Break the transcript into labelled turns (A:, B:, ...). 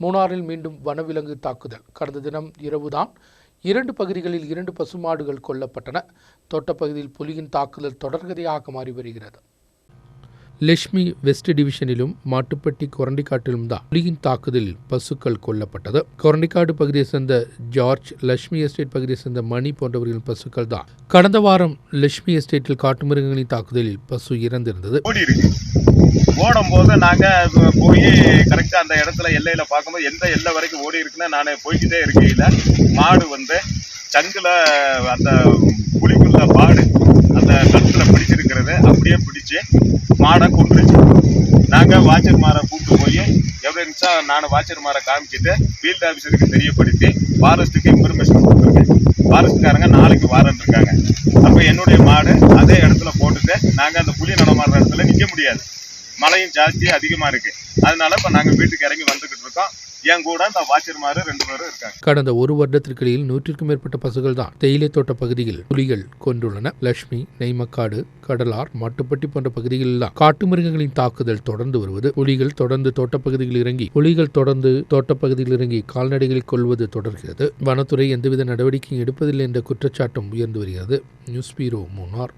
A: மூணாறில் மீண்டும் வனவிலங்கு தாக்குதல். கடந்த தினம் இரவுதான் இரண்டு பகுதிகளில் இரண்டு பசுமாடுகள் கொல்லப்பட்டன. தோட்டப்பகுதியில் புலியின் தாக்குதல் தொடர்கதையாக மாறி வருகிறது. லட்சுமி வெஸ்ட் டிவிஷனிலும் மாட்டுப்பட்டி கொரண்டிக்காட்டிலும் தான் புலியின் தாக்குதலில் பசுக்கள் கொல்லப்பட்டது. கொரண்டிக்காடு பகுதியை சேர்ந்த ஜார்ஜ் லட்சுமி எஸ்டேட் பகுதியை சேர்ந்த மணி போன்றவர்களின் பசுக்கள் தான். கடந்த வாரம் லட்சுமி எஸ்டேட்டில் காட்டுமிருகங்களின் தாக்குதலில் பசு இறந்திருந்தது.
B: ஓடி ஓடும் போது நாங்கள் போய் கரெக்டாக அந்த இடத்துல எல்லையில் பார்க்கும்போது எந்த எல்லை வரைக்கும் ஓடி இருக்குன்னா நான் போய்கிட்டே இருக்கையில் மாடு வந்து சங்கில் அந்த புளிக்குள்ள மாடு அப்படியே மாடை கொண்டுருச்சு நாங்கள் வாட்சர் மாரை கூப்பிட்டு போய் எவிடன்ஸா நான் வாட்சர் மாரை காமிச்சிட்டு ஃபீல்ட் ஆஃபீஸருக்கு தெரியப்படுத்தி ஃபாரஸ்ட்டுக்கு இன்ஃபர்மேஷன் கொடுத்துருக்கேன் ஃபாரஸ்ட்காரங்க நாளைக்கு வாரன் இருக்காங்க. அப்போ என்னுடைய மாடு அதே இடத்துல போட்டுட்டு நாங்கள் அந்த புளி நடமாடுற இடத்துல நிற்க முடியாது. மழையும் ஜாஸ்தி அதிகமாக இருக்குது அதனால இப்போ நாங்கள் வீட்டுக்கு இறங்கி வந்துக்கிட்டு இருக்கோம். என் கூட அந்த வாச்சர் ரெண்டு பேரும் இருக்காங்க.
A: கடந்த ஒரு வருடத்திற்கிடையில் நூற்றிற்கும் மேற்பட்ட பசுகள் தான் தேயிலை தோட்ட பகுதியில் புலிகள் கொண்டுள்ளன. லட்சுமி நெய்மக்காடு கடலார் மாட்டுப்பட்டி போன்ற பகுதிகளில் காட்டு மிருகங்களின் தாக்குதல் தொடர்ந்து வருவது புலிகள் தொடர்ந்து தோட்டப்பகுதியில் இறங்கி புலிகள் தொடர்ந்து தோட்டப்பகுதியில் இறங்கி கால்நடைகளை கொள்வது தொடர்கிறது. வனத்துறை எந்தவித நடவடிக்கையும் எடுப்பதில்லை என்ற குற்றச்சாட்டும் உயர்ந்து வருகிறது. News bureau Munnar.